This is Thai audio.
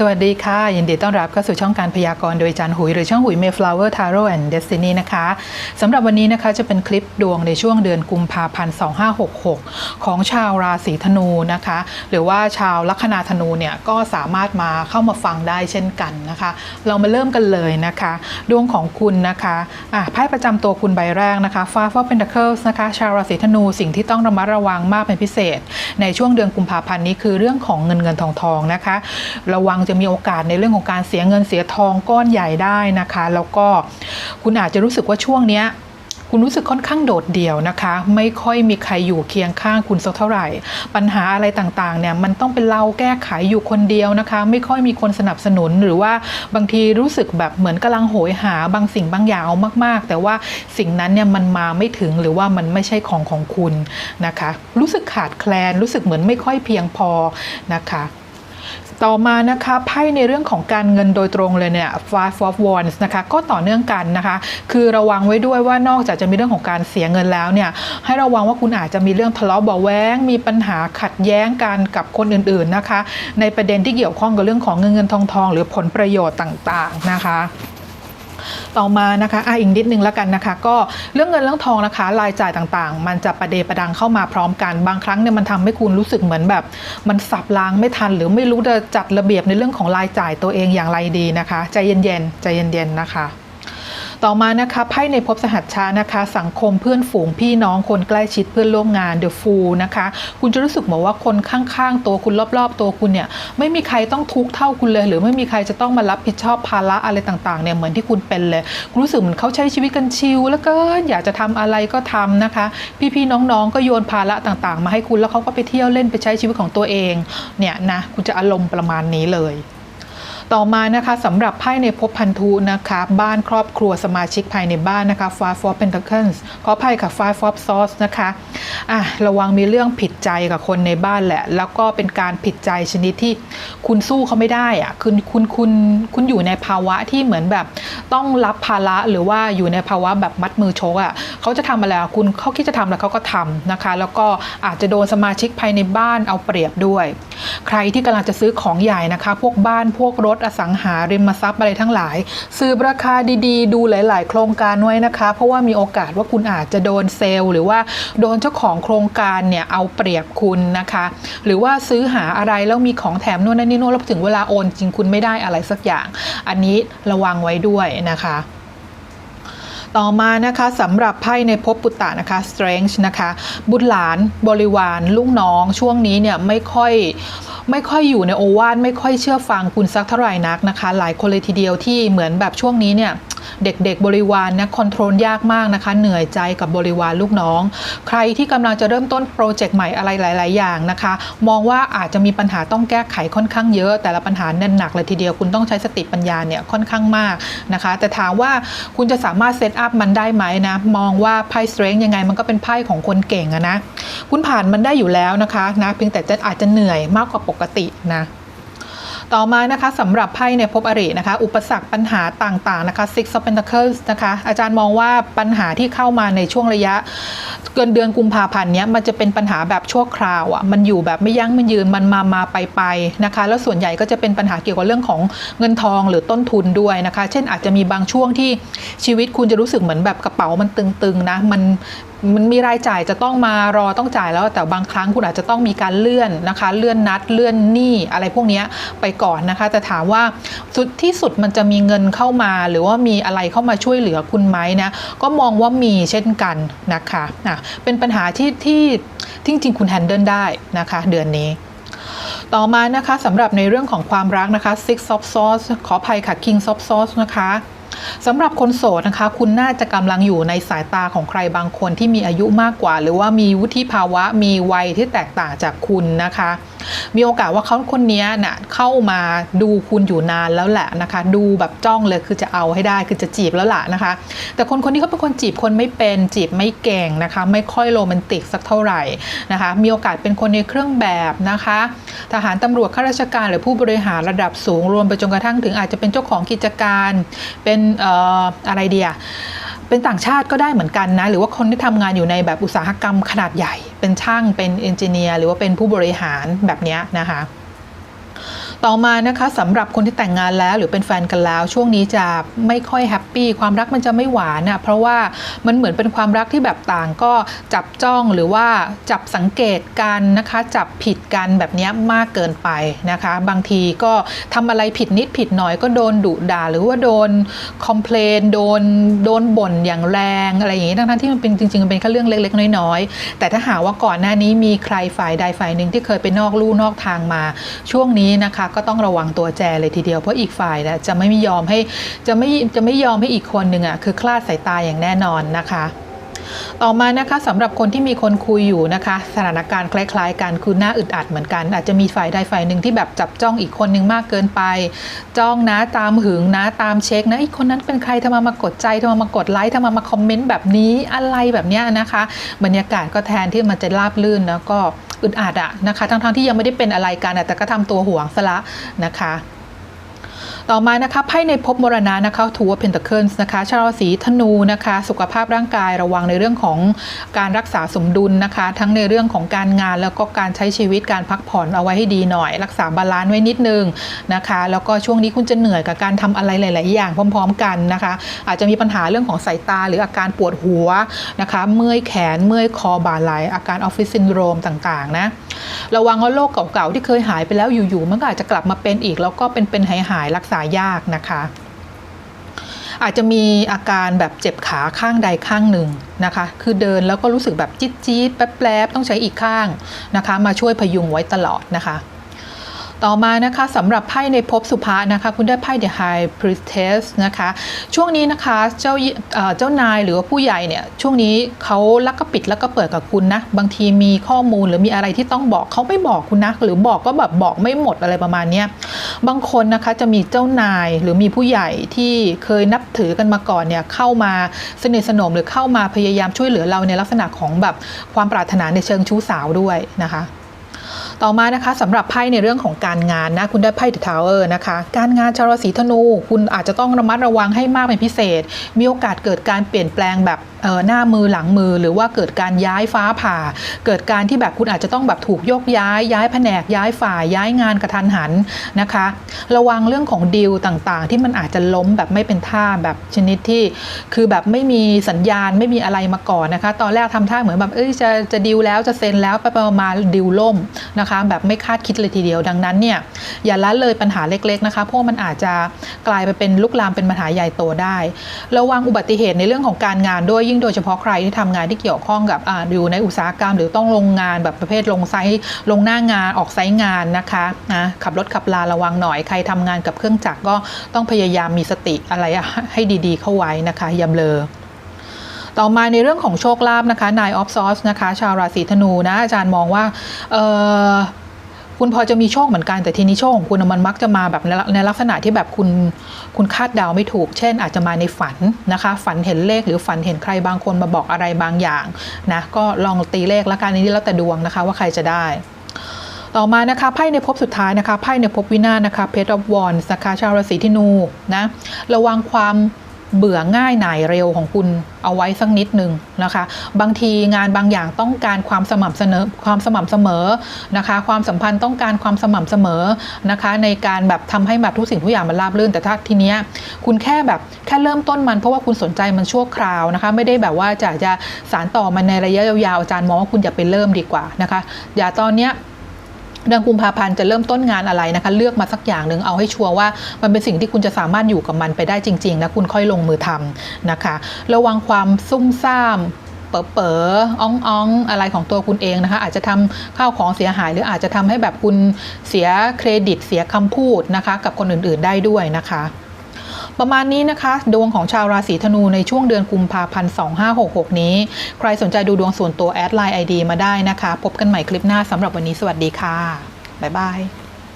สวัสดีค่ะ ยินดีต้อนรับเข้าสู่ช่องการพยากรณ์โดยจารย์หุย หรือช่องหุย Mayflower Tarot and Destiny นะคะสำหรับวันนี้นะคะจะเป็นคลิปดวงในช่วงเดือนกุมภาพันธ์ 2566 ของชาวราศีธนูนะคะ หรือว่าชาวลัคนาธนูเนี่ยก็สามารถมาเข้ามาฟังได้เช่นกันนะคะ เรามาเริ่มกันเลยนะคะ ดวงของคุณนะคะอะไพ่ประจำตัวคุณใบแรกนะคะ Five of Pentacles นะคะ ชาวราศีธนูสิ่งที่ต้องระมัดระวังมากเป็นพิเศษ ในช่วงเดือนกุมภาพันธ์นี้คือเรื่องของเงินเงินทองทองนะคะ ระวังจะมีโอกาสในเรื่องของการเสียเงินเสียทองก้อนใหญ่ได้นะคะ แล้วก็คุณอาจจะรู้สึกว่าช่วงเนี้ยคุณรู้สึกค่อนข้างโดดเดี่ยวนะคะ ไม่ค่อยมีใครอยู่เคียงข้างคุณสักเท่าไหร่ ปัญหาอะไรต่างๆเนี่ยมันต้องเป็นเราแก้ไขอยู่คนเดียวนะคะ ไม่ค่อยมีคนสนับสนุนหรือว่าบางทีรู้สึกแบบเหมือนกำลังโหยหาบางสิ่งบางอย่างเอามากๆ แต่ว่าสิ่งนั้นเนี่ยมันมาไม่ถึงหรือว่ามันไม่ใช่ของของคุณนะคะ รู้สึกขาดแคลนรู้สึกเหมือนไม่ค่อยเพียงพอนะคะ ต่อมานะคะไพ่ในเรื่องของการเงินโดยตรงเลยเนี่ย Five of Wands นะคะก็ต่อเนื่องกันนะคะ คือระวังไว้ด้วยว่านอกจากจะมีเรื่องของการเสียเงินแล้วเนี่ยให้ระวังว่าคุณอาจจะมีเรื่องทะเลาะเบาแว้งมีปัญหาขัดแย้งกันกับคนอื่นๆนะคะ ในประเด็นที่เกี่ยวข้องกับเรื่องของเงินเงินทองทองหรือผลประโยชน์ต่างๆนะคะ ต่อมานะคะอะอีกนิดนึงแล้วกันนะคะ ก็เรื่องเงินเรื่องทองนะคะ รายจ่ายต่างๆ มันจะประเดประดังเข้ามาพร้อมกันบางครั้งเนี่ยมันทำให้คุณรู้สึกเหมือนแบบ มันสับล้างไม่ทัน หรือไม่รู้จะจัดระเบียบในเรื่องของรายจ่ายตัวเองอย่างไรดีนะคะ ใจเย็นๆใจเย็นๆนะคะ ต่อมานะคะไพ่ในภพสหัชชานะคะ สังคมเพื่อนฝูงพี่น้องคนใกล้ชิดเพื่อนร่วมงาน The Fool นะคะ คุณจะรู้สึกเหมือนว่าคนข้างๆ ตัวคุณรอบๆ ตัวคุณเนี่ยไม่มีใครต้องทุกข์เท่าคุณเลย หรือไม่มีใครจะต้องมารับผิดชอบภาระอะไรต่างๆเนี่ยเหมือนที่คุณเป็นเลยคุณรู้สึกเหมือนเขาใช้ชีวิตกันชิลแล้วก็อยากจะทำอะไรก็ทำนะคะ พี่ๆน้องๆก็โยนภาระต่างๆ มาให้คุณแล้วเขาก็ไปเที่ยวเล่นไปใช้ชีวิตของตัวเองเนี่ยนะคุณจะอารมณ์ประมาณนี้เลย ต่อมานะคะสำหรับไพ่ในภพพันธุนะคะบ้านครอบครัวสมาชิกภายในบ้านนะคะ Five of Pentacles ขอไพ่ค่ะ Five of Swords นะคะอะระวังมีเรื่องผิดใจกับคนในบ้านแหละ แล้วก็เป็นการผิดใจชนิดที่คุณสู้เขาไม่ได้อะคุณคุณคุณคุณอยู่ในภาวะที่เหมือนแบบต้องรับภาระหรือว่าอยู่ในภาวะแบบมัดมือชกอะ่ะเขาจะทำอะไรคุณเขาคิดจะทำแล้วเขาก็ทำนะคะ แล้วก็อาจจะโดนสมาชิกภายในบ้านเอาเปรียบด้วย ใครที่กำลังจะซื้อของใหญ่นะคะ พวกบ้านพวกรถอสังหาริมทรัพย์อะไรทั้งหลายซื้อราคาดีๆ ดูหลาย ๆ โครงการไว้นะคะ เพราะว่ามีโอกาสว่าคุณอาจจะโดนเซลล์ หรือว่าโดนเจ้าของโครงการเนี่ยเอาเปรียบคุณนะคะ หรือว่าซื้อหาอะไรแล้วมีของแถมนู่นนั่นนี่นู่นแล้วถึงเวลาโอนจริงคุณไม่ได้อะไรสักอย่าง อันนี้ระวังไว้ด้วยนะคะ ต่อมานะคะสำหรับไพ่ในภพปุตตะนะคะ strength นะคะ บุตรหลานบริวารลูกน้อง ช่วงนี้เนี่ยไม่ค่อยไม่ค่อยอยู่ในโอวาทไม่ค่อยเชื่อฟังคุณสักเท่าไหร่นักนะคะ หลายคนเลยทีเดียวที่เหมือนแบบช่วงนี้เนี่ย เด็กๆบริวารนะคอนโทรลยากมากนะคะ เหนื่อยใจกับบริวารลูกน้อง ใครที่กำลังจะเริ่มต้นโปรเจกต์ใหม่อะไรหลาย ๆ อย่างนะคะ มองว่าอาจจะมีปัญหาต้องแก้ไขค่อนข้างเยอะ แต่ละปัญหาแน่นหนักเลยทีเดียวคุณต้องใช้สติปัญญาเนี่ยค่อนข้างมากนะคะ แต่ถามว่าคุณจะสามารถเซตอัพมันได้ไหมนะ มองว่าไพ่สเตรน g ยังไงมันก็เป็นไพ่ของคนเก่งอะนะ คุณผ่านมันได้อยู่แล้วนะคะนะเพียงแต่จะอาจจะเหนื่อยมากกว่าปกตินะ ต่อมานะคะสำหรับไพ่ในภพอรินะคะ อุปสรรคปัญหาต่างๆนะคะ Six of Pentacles นะคะอาจารย์มองว่าปัญหาที่เข้ามาในช่วงระยะ เกินเดือนกุมภาพันธ์เนี้ยมันจะเป็นปัญหาแบบชั่วคราวอะ่ะมันอยู่แบบไม่ยั้งไม่ยืนมันมามาไปไปนะคะ แล้วส่วนใหญ่ก็จะเป็นปัญหาเกี่ยวกับเรื่องของเงินทองหรือต้นทุนด้วยนะคะ เช่นอาจจะมีบางช่วงที่ชีวิตคุณจะรู้สึกเหมือนแบบกระเป๋ามันตึงๆนะมัน มันมีรายจ่ายจะต้องมารอต้องจ่ายแล้ว แต่บางครั้งคุณอาจจะต้องมีการเลื่อนนะคะ เลื่อนนัดเลื่อนหนี้อะไรพวกนี้ไปก่อนนะคะ แต่ถามว่าสุดที่สุดมันจะมีเงินเข้ามา หรือว่ามีอะไรเข้ามาช่วยเหลือคุณไหมนะก็มองว่ามีเช่นกันนะคะอะเป็นปัญหาที่ที่ที่จริงๆ คุณแฮนเดิลได้นะคะ เดือนนี้ต่อมานะคะสำหรับในเรื่องของความรักนะคะ Six of Swords ขออภัยค่ะ King of Swords นะคะ สำหรับคนโสดนะคะ คุณน่าจะกำลังอยู่ในสายตาของใครบางคนที่มีอายุมากกว่า หรือว่ามีวุฒิภาวะมีวัยที่แตกต่างจากคุณนะคะ มีโอกาสว่าเขาคนนี้น่ะเข้ามาดูคุณอยู่นานแล้วแหละนะคะ ดูแบบจ้องเลยคือจะเอาให้ได้คือจะจีบแล้วล่ะนะคะ แต่คนคนนี้เขาเป็นคนจีบคนไม่เป็นจีบไม่เก่งนะคะ ไม่ค่อยโรแมนติกสักเท่าไหร่นะคะ มีโอกาสเป็นคนในเครื่องแบบนะคะ ทหารตำรวจข้าราชการหรือผู้บริหารระดับสูงรวมไปจนกระทั่งถึงอาจจะเป็นเจ้าของกิจการเป็นอ่ออะไรเดียเป็นต่างชาติก็ได้เหมือนกันนะ หรือว่าคนที่ทำงานอยู่ในแบบอุตสาหกรรมขนาดใหญ่ เป็นช่างเป็นเอนจิเนียร์หรือว่าเป็นผู้บริหารแบบเนี้ยนะคะ ต่อมานะคะสำหรับคนที่แต่งงานแล้วหรือเป็นแฟนกันแล้ว ช่วงนี้จะไม่ค่อยแฮปปี้ความรักมันจะไม่หวานนะเพราะว่ามันเหมือนเป็นความรักที่แบบต่างก็จับจ้องหรือว่าจับสังเกตกันนะคะ จับผิดกันแบบนี้มากเกินไปนะคะ บางทีก็ทำอะไรผิดนิดผิดหน่อยก็โดนดุด่า หรือว่าโดนคอมเพลนโดนโดนบ่นอย่างแรงอะไรอย่างนี้ทั้งๆที่มันเป็นจริงๆมันเป็นแค่เรื่องเล็กๆ น้อยๆแต่ถ้าหากว่าก่อนหน้านี้มีใครฝ่ายใดฝ่ายหนึ่งที่เคยไปนอกลู่นอกทางมา ช่วงนี้นะคะก็ต้องระวังตัวแจเลยทีเดียวเพราะอีกฝ่ายนะจะไม่ยอมให้จะไม่จะไม่ยอมให้อีกคนหนึ่งอะคือคลาดสายตาอย่างแน่นอนนะคะ ต่อมานะคะสำหรับคนที่มีคนคุยอยู่นะคะ สถานการณ์คล้ายๆกันคือหน้าอึดอัดเหมือนกัน อาจจะมีฝ่ายใดฝ่ายหนึ่งที่แบบจับจ้องอีกคนหนึ่งมากเกินไป จ้องนะตามหึงนะตามเช็คนะอีกคนนั้นเป็นใครทำไมมากดใจทำไมมากดไลค์ทำไมมาคอมเมนต์แบบนี้อะไรแบบเนี้ยนะคะ บรรยากาศก็แทนที่มันจะราบลื่นแล้วก็อึดอัดอะนะคะ ทั้งๆที่ยังไม่ได้เป็นอะไรกันแต่ก็ทำตัวห่วงซะละนะคะ ต่อมานะคะไพ่ในภพมรณะนะคะทูวเพนต c เคิลส์นะคะชาวราศีธนูนะคะ สุขภาพร่างกายระวังในเรื่องของการรักษาสมดุลนะคะ ทั้งในเรื่องของการงานแล้วก็การใช้ชีวิตการพักผ่อนเอาไว้ให้ดีหน่อย รักษาบาลานซ์ไว้นิดนึงนะคะ แล้วก็ช่วงนี้คุณจะเหนื่อยกับการทำอะไรหลาย ๆ อย่างพร้อม ๆ กันนะคะ อาจจะมีปัญหาเรื่องของสายตาหรืออาการปวดหัวนะคะเมื่อยแขนเมื่อยคอบ่าไหลอาการออฟฟิศซินโดรมต่าง ๆ นะระวังว่าโรคเก่า ๆ ที่เคยหายไปแล้วอยู่ ๆ มันก็อาจจะกลับมาเป็นอีกแล้วก็เป็นๆหายๆรักษายากนะคะอาจจะมีอาการแบบเจ็บขาข้างใดข้างหนึ่งนะคะ คือเดินแล้วก็รู้สึกแบบจี๊ดจี๊ดๆแป๊บๆต้องใช้อีกข้างนะคะ มาช่วยพยุงไว้ตลอดนะคะ ต่อมานะคะสำหรับไพ่ในภพสุภานะคะคุณได้ไพ่ The High Priestess นะคะช่วงนี้นะคะเจ้าเจ้านายหรือว่าผู้ใหญ่เนี่ยช่วงนี้เขาลักก็ปิดแล้วก็เปิดกับคุณนะบางทีมีข้อมูลหรือมีอะไรที่ต้องบอกเขาไม่บอกคุณนะหรือบอกก็แบบบอกไม่หมดอะไรประมาณนี้บางคนนะคะจะมีเจ้านายหรือมีผู้ใหญ่ที่เคยนับถือกันมาก่อนเนี่ยเข้ามาสนิทสนมหรือเข้ามาพยายามช่วยเหลือเราในลักษณะของแบบความปรารถนาในเชิงชู้สาวด้วยนะคะ ต่อมานะคะสำหรับไพ่ในเรื่องของการงานนะคุณได้ไพ่ The Tower นะคะ การงานชาวราศีธนู คุณอาจจะต้องระมัดระวังให้มากเป็นพิเศษ มีโอกาสเกิดการเปลี่ยนแปลงแบบหน้ามือหลังมือ หรือว่าเกิดการย้ายฟ้าผ่า เกิดการที่แบบคุณอาจจะต้องแบบถูกยกย้าย ย้ายแผนกย้ายฝ่ายย้ายงานกระทันหันนะคะ ระวังเรื่องของดีลต่างๆ ที่มันอาจจะล้มแบบไม่เป็นท่าแบบชนิดที่ คือแบบไม่มีสัญญาณไม่มีอะไรมาก่อนนะคะ ตอนแรกทำท่าเหมือนแบบเอ้ยจะจะดีลแล้วจะเซ็นแล้วไปไปมาๆดีลล่มนะคะแบบไม่คาดคิดเลยทีเดียวดังนั้นเนี่ยอย่าละเลยปัญหาเล็กๆนะคะเพราะมันอาจจะกลายไปเป็นลุกลามเป็นปัญหาใหญ่โตได้ ระวังอุบัติเหตุในเรื่องของการงานด้วยยิ่งโดยเฉพาะใครที่ทำงานที่เกี่ยวข้องกับออยู่ในอุตสาหกรรม หรือต้องลงงานแบบประเภทลงไซต์ลงหน้างานออกไซต์งานนะคะนะขับรถขับลาระวังหน่อยใครทำงานกับเครื่องจักรก็ต้องพยายามมีสติอะไรให้ดีๆ เข้าไว้นะคะอย่าเบลอ ต่อมาในเรื่องของโชคลาภนะคะนายออฟซอสนะคะชาวราศีธนูนะอาจารย์มองว่าคุณพอจะมีโชคเหมือนกันแต่ทีนี้โชคของคุณมันมักจะมาแบบในลักษณะที่แบบคุณคุณคาดเดาไม่ถูก เช่น อาจจะมาในฝันนะคะ ฝันเห็นเลขหรือฝันเห็นใครบางคนมาบอกอะไรบางอย่างนะก็ลองตีเลขแล้วกันนี้แล้วแต่ดวงนะคะว่าใครจะได้ต่อมานะคะไพ่ในภพสุดท้ายนะคะไพ่ในภพวินาศนะคะเพชรวอนนะคะชาวราศีธนูนะระวังความ เบื่อง่ายหน่ายเร็วของคุณเอาไว้สักนิดหนึ่งนะคะ บางทีงานบางอย่างต้องการความสม่ำเสมอความสม่ำเสมอนะคะ ความสัมพันธ์ต้องการความสม่ำเสมอนะคะ ในการแบบทำให้แบบทุกสิ่งทุกอย่างมันราบรื่นแต่ถ้าทีเนี้ยคุณแค่แบบแค่เริ่มต้นมันเพราะว่าคุณสนใจมันชั่วคราวนะคะ ไม่ได้แบบว่าจะจะสารต่อมันในระยะยาวๆอาจารย์มองว่าคุณอย่าไปเริ่มดีกว่านะคะ อย่าตอนเนี้ย เดือนกุมภาพันธ์จะเริ่มต้นงานอะไรนะคะ เลือกมาสักอย่างหนึ่งเอาให้ชัวร์ว่า มันเป็นสิ่งที่คุณจะสามารถอยู่กับมันไปได้จริงๆนะคุณค่อยลงมือทำนะคะ ระวังความซุ่มซ่ามเป๋อเป๋ออ่องอ้องอะไรของตัวคุณเองนะคะ อาจจะทำข้าวของเสียหาย หรืออาจจะทำให้แบบคุณเสียเครดิตเสียคำพูดนะคะ กับคนอื่นๆได้ด้วยนะคะ ประมาณนี้นะคะ ดวงของชาวราศีธนูในช่วงเดือนกุมภาพันธ์ 2566 นี้ ใครสนใจดูดวงส่วนตัวแอดไลน์ ID มาได้นะคะ พบกันใหม่คลิปหน้าสำหรับวันนี้สวัสดีค่ะ บ๊ายบาย